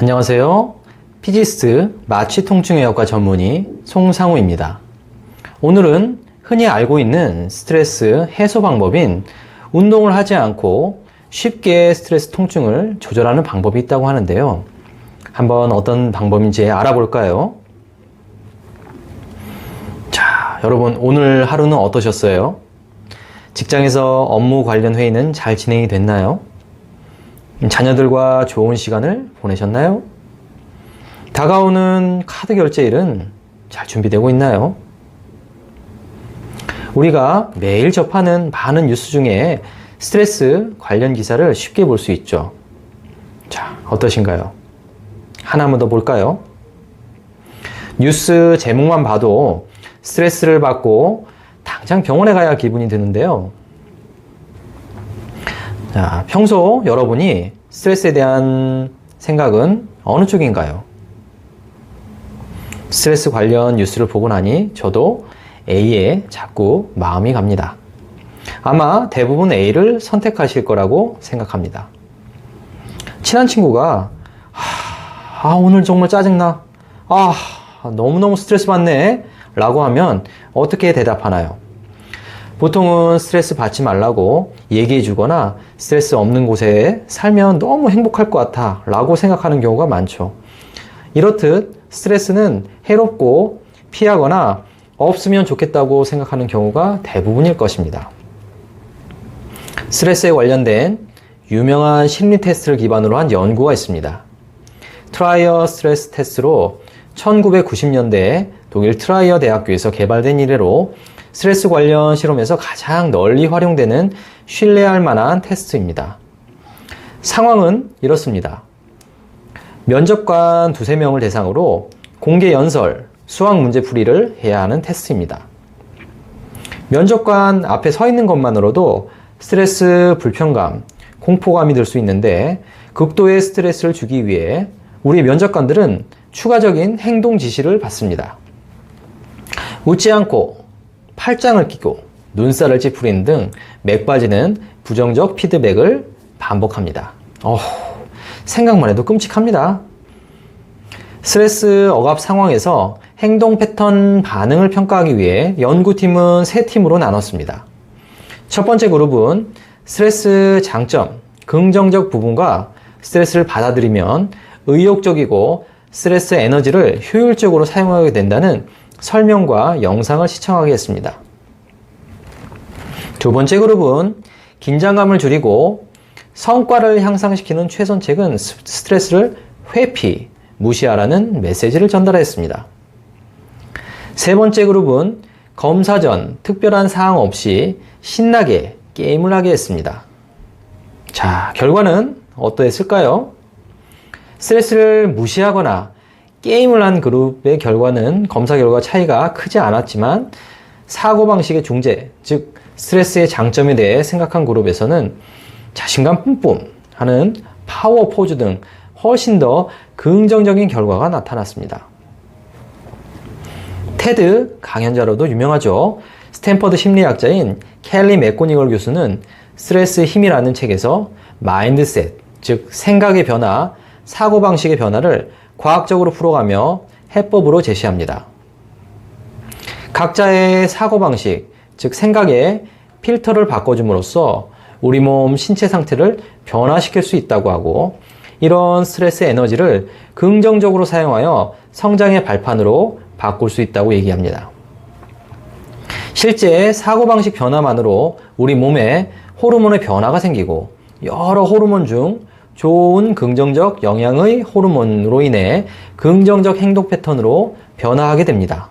안녕하세요. 피지스트 마취 통증의학과 전문의 송상우입니다. 오늘은 흔히 알고 있는 스트레스 해소 방법인 운동을 하지 않고 쉽게 스트레스 통증을 조절하는 방법이 있다고 하는데요. 한번 어떤 방법인지 알아볼까요? 자, 여러분 오늘 하루는 어떠셨어요? 직장에서 업무 관련 회의는 잘 진행이 됐나요? 자녀들과 좋은 시간을 보내셨나요? 다가오는 카드 결제일은 잘 준비되고 있나요? 우리가 매일 접하는 많은 뉴스 중에 스트레스 관련 기사를 쉽게 볼 수 있죠. 자, 어떠신가요? 하나만 더 볼까요? 뉴스 제목만 봐도 스트레스를 받고 당장 병원에 가야 기분이 드는데요. 자, 평소 여러분이 스트레스에 대한 생각은 어느 쪽인가요? 스트레스 관련 뉴스를 보고 나니 저도 A에 자꾸 마음이 갑니다. 아마 대부분 A를 선택하실 거라고 생각합니다. 친한 친구가 아, 오늘 정말 짜증나. 아, 너무너무 스트레스 받네. 라고 하면 어떻게 대답하나요? 보통은 스트레스 받지 말라고 얘기해 주거나 스트레스 없는 곳에 살면 너무 행복할 것 같아 라고 생각하는 경우가 많죠. 이렇듯 스트레스는 해롭고 피하거나 없으면 좋겠다고 생각하는 경우가 대부분일 것입니다. 스트레스에 관련된 유명한 심리 테스트를 기반으로 한 연구가 있습니다. 트라이어 스트레스 테스트로 1990년대 독일 트라이어 대학교에서 개발된 이래로 스트레스 관련 실험에서 가장 널리 활용되는 신뢰할 만한 테스트입니다. 상황은 이렇습니다. 면접관 두세 명을 대상으로 공개 연설, 수학 문제 풀이를 해야 하는 테스트입니다. 면접관 앞에 서 있는 것만으로도 스트레스, 불편감, 공포감이 들 수 있는데 극도의 스트레스를 주기 위해 우리 면접관들은 추가적인 행동 지시를 받습니다. 웃지 않고 팔짱을 끼고 눈살을 찌푸리는 등 맥 빠지는 부정적 피드백을 반복합니다. 어, 생각만 해도 끔찍합니다. 스트레스 억압 상황에서 행동 패턴 반응을 평가하기 위해 연구팀은 세 팀으로 나눴습니다. 첫 번째 그룹은 스트레스 장점, 긍정적 부분과 스트레스를 받아들이면 의욕적이고 스트레스 에너지를 효율적으로 사용하게 된다는 설명과 영상을 시청하게 했습니다. 두 번째 그룹은 긴장감을 줄이고 성과를 향상시키는 최선책은 스트레스를 회피, 무시하라는 메시지를 전달했습니다. 세 번째 그룹은 검사 전 특별한 사항 없이 신나게 게임을 하게 했습니다. 자, 결과는 어떠했을까요? 스트레스를 무시하거나 게임을 한 그룹의 결과는 검사 결과 차이가 크지 않았지만 사고방식의 중재, 즉 스트레스의 장점에 대해 생각한 그룹에서는 자신감 뿜뿜 하는 파워 포즈 등 훨씬 더 긍정적인 결과가 나타났습니다. 테드 강연자로도 유명하죠. 스탠퍼드 심리학자인 켈리 맥고니걸 교수는 스트레스의 힘이라는 책에서 마인드셋, 즉 생각의 변화, 사고방식의 변화를 과학적으로 풀어가며 해법으로 제시합니다. 각자의 사고방식, 즉 생각의 필터를 바꿔줌으로써 우리 몸 신체 상태를 변화시킬 수 있다고 하고 이런 스트레스 에너지를 긍정적으로 사용하여 성장의 발판으로 바꿀 수 있다고 얘기합니다. 실제 사고방식 변화만으로 우리 몸에 호르몬의 변화가 생기고 여러 호르몬 중 좋은 긍정적 영향의 호르몬으로 인해 긍정적 행동 패턴으로 변화하게 됩니다.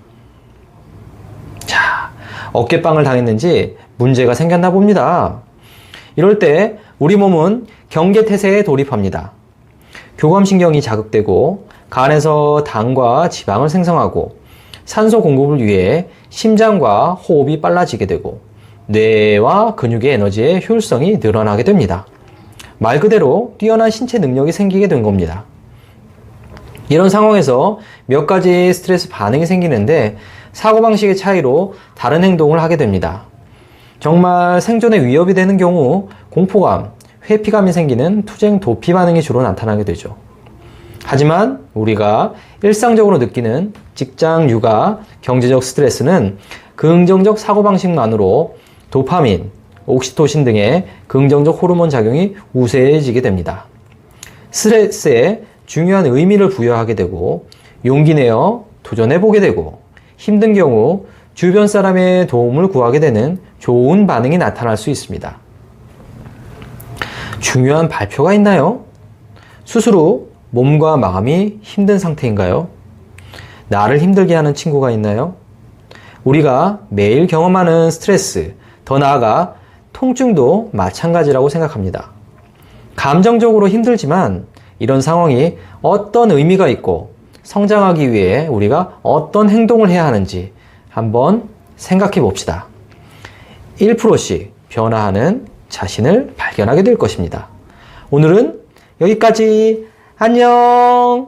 자, 어깨빵을 당했는지 문제가 생겼나 봅니다. 이럴 때 우리 몸은 경계태세에 돌입합니다. 교감신경이 자극되고 간에서 당과 지방을 생성하고 산소 공급을 위해 심장과 호흡이 빨라지게 되고 뇌와 근육의 에너지의 효율성이 늘어나게 됩니다. 말 그대로 뛰어난 신체 능력이 생기게 된 겁니다. 이런 상황에서 몇 가지 스트레스 반응이 생기는데 사고방식의 차이로 다른 행동을 하게 됩니다. 정말 생존에 위협이 되는 경우 공포감, 회피감이 생기는 투쟁 도피 반응이 주로 나타나게 되죠. 하지만 우리가 일상적으로 느끼는 직장, 육아, 경제적 스트레스는 긍정적 사고방식만으로 도파민, 옥시토신 등의 긍정적 호르몬 작용이 우세해지게 됩니다. 스트레스에 중요한 의미를 부여하게 되고 용기 내어 도전해보게 되고 힘든 경우 주변 사람의 도움을 구하게 되는 좋은 반응이 나타날 수 있습니다. 중요한 발표가 있나요? 후 몸과 마음이 힘든 상태인가요? 나를 힘들게 하는 친구가 있나요? 우리가 매일 경험하는 스트레스, 더 나아가 통증도 마찬가지라고 생각합니다. 감정적으로 힘들지만 이런 상황이 어떤 의미가 있고 성장하기 위해 우리가 어떤 행동을 해야 하는지 한번 생각해 봅시다. 1%씩 변화하는 자신을 발견하게 될 것입니다. 오늘은 여기까지. 안녕!